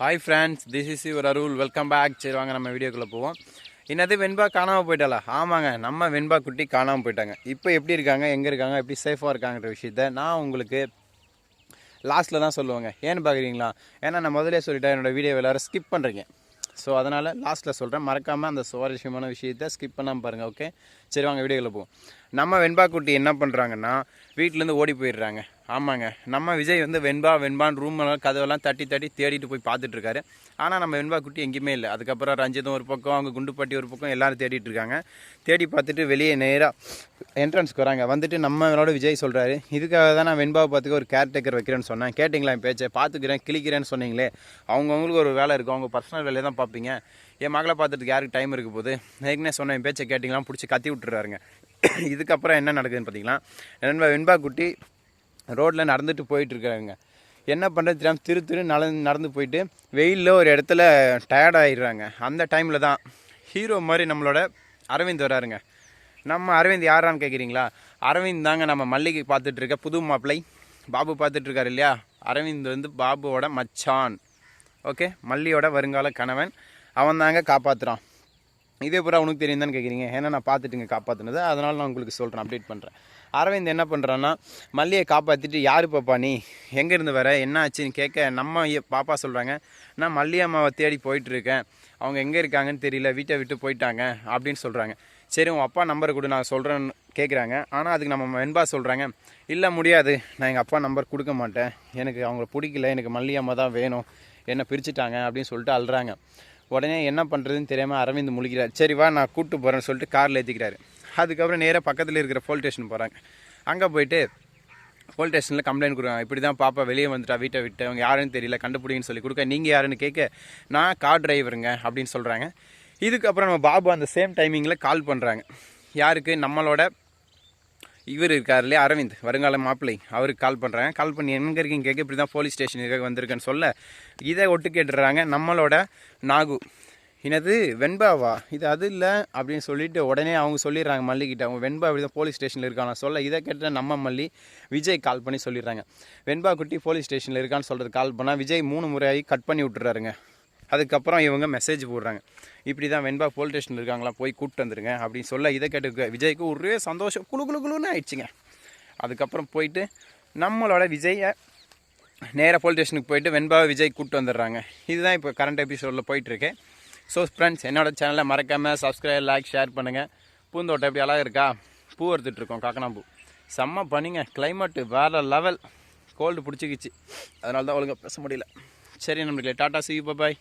Hi friends this is your Arul welcome back சரி வாங்க நம்ம வீடியோக்குள்ளே போவோம். என்னது வெண்பா காணாமல் போயிட்டாளா? ஆமாங்க நம்ம வெண்பா குட்டி காணாமல் போயிட்டாங்க. இப்போ எப்படி இருக்காங்க எங்கே இருக்காங்க எப்படி சேஃபாக இருக்காங்கன்ற விஷயத்த நான் உங்களுக்கு லாஸ்ட்டில் தான் சொல்லுவாங்க. ஏன்னு பார்க்குறீங்களா ஏன்னா நான் முதல்ல சொல்லிட்டேன் என்னோடய வீடியோ எல்லாரும் ஸ்கிப் பண்ணுறீங்க ஸோ அதனால் லாஸ்ட்டில் சொல்கிறேன் மறக்காமல் அந்த சுவாரஸ்யமான விஷயத்த ஸ்கிப் பண்ணாமல் பாருங்கள் ஓகே சரி வாங்க வீடியோவில் போவோம். நம்ம வெண்பா குட்டி என்ன பண்ணுறாங்கன்னா வீட்டிலேருந்து ஓடி போயிடுறாங்க. ஆமாங்க. நம்ம விஜய் வந்து வெண்பா வெண்பான் ரூம் கதவெல்லாம் தட்டி தட்டி தேடிட்டு போய் பார்த்துட்டு இருக்காரு ஆனால் நம்ம வெண்பா குட்டி எங்கேயுமே இல்லை. அதுக்கப்புறம் ரஞ்சிதம் ஒரு பக்கம் அவங்க குண்டுப்பட்டி ஒரு பக்கம் எல்லாரும் தேடிட்டு இருக்காங்க தேடி பார்த்துட்டு வெளியே நேராக என்ட்ரன்ஸ்க்கு வராங்க. வந்துட்டு நம்மளோட விஜய் சொல்கிறாரு இதுக்காக தான் நான் வெண்பாவை பார்த்துக்க ஒரு கேர்டேக்கர் வைக்கிறேன்னு சொன்னேன். கேட்டிங்களா என் பேச்சை? பார்த்துக்கிறேன் கிளிக்கிறேன்னு சொன்னீங்களே. அவங்கவுங்களுக்கு ஒரு வேலை இருக்கும். அவங்க பர்சனல் வேலையை தான் பார்ப்பீங்க. என் மகளை பார்த்துட்டு யாருக்கு டைம் இருக்க போது ஏற்கனவே சொன்ன என் பேச்சை கேட்டிங்களாம் பிடிச்சி கத்தி விட்டுறாருங்க. இதுக்கப்புறம் என்ன நடக்குதுன்னு பார்த்தீங்கன்னா வெண்பா வெண்பா குட்டி ரோட்டில் நடந்துட்டு போயிட்டுருக்குறாங்க. என்ன பண்ணுறது தெரியாமல் திரு திரு நடந்து நடந்து போயிட்டு வெயிலில் ஒரு இடத்துல டயர்ட் ஆயிடுறாங்க. அந்த டைமில் தான் ஹீரோ மாதிரி நம்மளோட அரவிந்த் வராருங்க. நம்ம அரவிந்த் யாரான்னு கேட்குறீங்களா அரவிந்த் தாங்க நம்ம மல்லிகை பார்த்துட்ருக்க புது மாப்பிள்ளை பாபு பார்த்துட்ருக்காரு இல்லையா? அரவிந்த் வந்து பாபுவோட மச்சான். ஓகே மல்லியோட வருங்கால கணவன். அவன் தாங்க காப்பாற்றுறான் இதே பூரா உனக்கு தெரியும் தான் கேட்குறீங்க ஏன்னா நான் பார்த்துட்டுங்க காப்பாற்றினது அதனால் நான் உங்களுக்கு சொல்கிறேன் அப்டேட் பண்ணுறேன் அரவிந்த் என்ன பண்ணுறான்னா மல்லியை காப்பாற்றிட்டு யார் பாப்பா நீ? எங்கேருந்து வர? என்ன ஆச்சுன்னு கேட்க நம்ம பாப்பா சொல்கிறாங்க நான் மல்லி அம்மாவை தேடி போயிட்டுருக்கேன். அவங்க எங்கே இருக்காங்கன்னு தெரியல வீட்டை விட்டு போயிட்டாங்க அப்படின்னு சொல்கிறாங்க சரி உன் அப்பா நம்பரை கொடு நான் சொல்கிறேன்னு கேட்குறாங்க ஆனால் அதுக்கு நம்ம வெண்பா சொல்கிறாங்க இல்லை முடியாது. நான் எங்கள் அப்பா நம்பர் கொடுக்க மாட்டேன். எனக்கு அவங்கள பிடிக்கல. எனக்கு மல்லியம்மா தான் வேணும். என்னை பிரிச்சுட்டாங்க அப்படின்னு சொல்லிட்டு அழுறாங்க. உடனே என்ன பண்ணுறதுன்னு தெரியாமல் அரவிந்த் முழிக்கிறார். சரி வா நான் கூப்பிட்டு போகிறேன்னு சொல்லிட்டு காரில் ஏற்றிக்கிறாரு அதுக்கப்புறம் நேராக பக்கத்தில் இருக்கிற போலீஸ் ஸ்டேஷன் போகிறாங்க அங்கே போயிட்டு போலீஸ் ஸ்டேஷனில் கம்ப்ளைண்ட் கொடுக்குறாங்க. இப்படி தான் பாப்பா வெளியே வந்துட்டா வீட்டை விட்டு அவங்க யாருன்னு தெரியல கண்டுபிடிங்கன்னு சொல்லி கொடுக்க நீங்கள் யாருன்னு கேட்க நான் கார் டிரைவருங்க அப்படின்னு சொல்கிறாங்க இதுக்கப்புறம் நம்ம பாபு அந்த சேம் டைமிங்கில் கால் பண்ணுறாங்க யாருக்கு? நம்மளோட இவர் இருக்கார் இல்லையா? அரவிந்த் வருங்கால மாப்பிள்ளை. அவருக்கு கால் பண்ணுறாங்க கால் பண்ணி எங்கே இருக்கீங்க கேட்க இப்படி தான் போலீஸ் ஸ்டேஷனுக்காக வந்திருக்கேன்னு சொல்ல இதை ஒட்டு கேட்டுடுறாங்க நம்மளோட நாகு. என்னது? வெண்பாவா? இது அது இல்லை அப்படின்னு சொல்லிட்டு உடனே அவங்க சொல்லிடுறாங்க மல்லிகிட்ட. அவங்க வெண்பா அப்படி தான் போலீஸ் ஸ்டேஷனில் இருக்கான சொல்ல இதை கேட்ட நம்ம மல்லி விஜய் கால் பண்ணி சொல்லிடுறாங்க. வெண்பா குட்டி போலீஸ் ஸ்டேஷனில் இருக்கான்னு சொல்கிறது கால் பண்ணால் விஜய் மூணு முறையாகி கட் பண்ணி விட்டுறாருங்க. அதுக்கப்புறம் இவங்க மெசேஜ் போடுறாங்க. இப்படி தான் வெண்பா போலீஸ் ஸ்டேஷன் இருக்காங்களா போய் கூப்பிட்டு வந்துருங்க அப்படின்னு சொல்ல இதை கேட்டு விஜய்க்கு ஒரே சந்தோஷம் குளு குழு குழுன்னு ஆயிடுச்சுங்க. அதுக்கப்புறம் போயிட்டு நம்மளோட விஜயை நேராக போலீஸ் ஸ்டேஷனுக்கு போயிட்டு வெண்பாவை விஜய் கூப்பிட்டு வந்துடுறாங்க. இதுதான் இப்போ கரண்ட் எபிசோடில் போயிட்டுருக்கு ஸோ ஃப்ரெண்ட்ஸ் என்னோட சேனலை மறக்காமல் சப்ஸ்கிரைப் லைக் ஷேர் பண்ணுங்கள் பூந்தோட்டம் எப்படி அழகாக இருக்கா? பூ எடுத்துகிட்ருக்கோம் காக்கனாம்பூ செம்ம பண்ணிங்க கிளைமேட்டு வேறு லெவல் கோல்டு பிடிச்சிக்கிச்சு. அதனால தான் ஒழுங்காக பேச முடியல. சரி நம்மளுக்கு டாட்டா சி பாய்